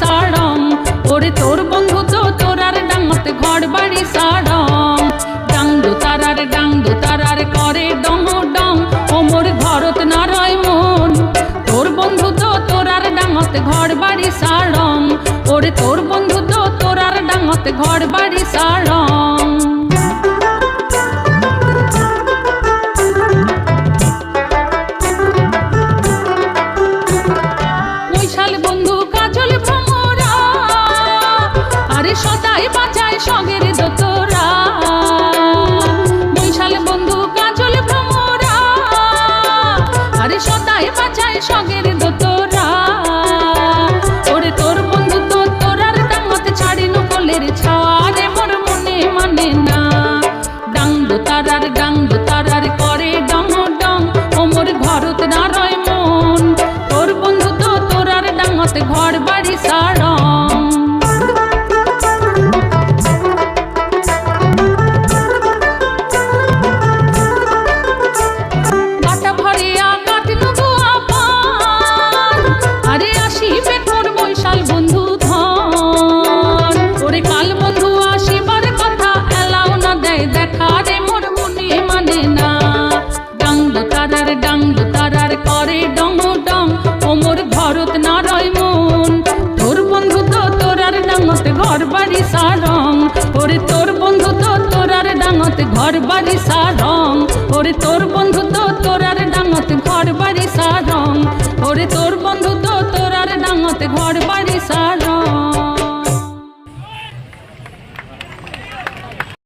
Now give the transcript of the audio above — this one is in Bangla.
সাড়ম। ওরে তোর বন্ধু তো তোরার ডাঙত ঘর বাড়ি সাড়ম। ডাং দো তারার ডাং দো তারার করে ডং ডং। ও মোর ঘরত না মন তোর বন্ধু তো তোরার ডাঙত ঘর বাড়ি সাড়ম। ওরে তোর বন্ধু তো তোরার ডাঙত ঘর বাড়ি সাড়ম। আরে সদাই তারার করে ডং ডং, ওমর ভরত নারয় মন তোর বন্ধু তো তোরার ডাঙত ঘর বাড়ি সারং, ওরে তোর বন্ধু তো তোরার ডাঙত ঘর বাড়ি সারং, ওরে তোর বন্ধু তো তোরার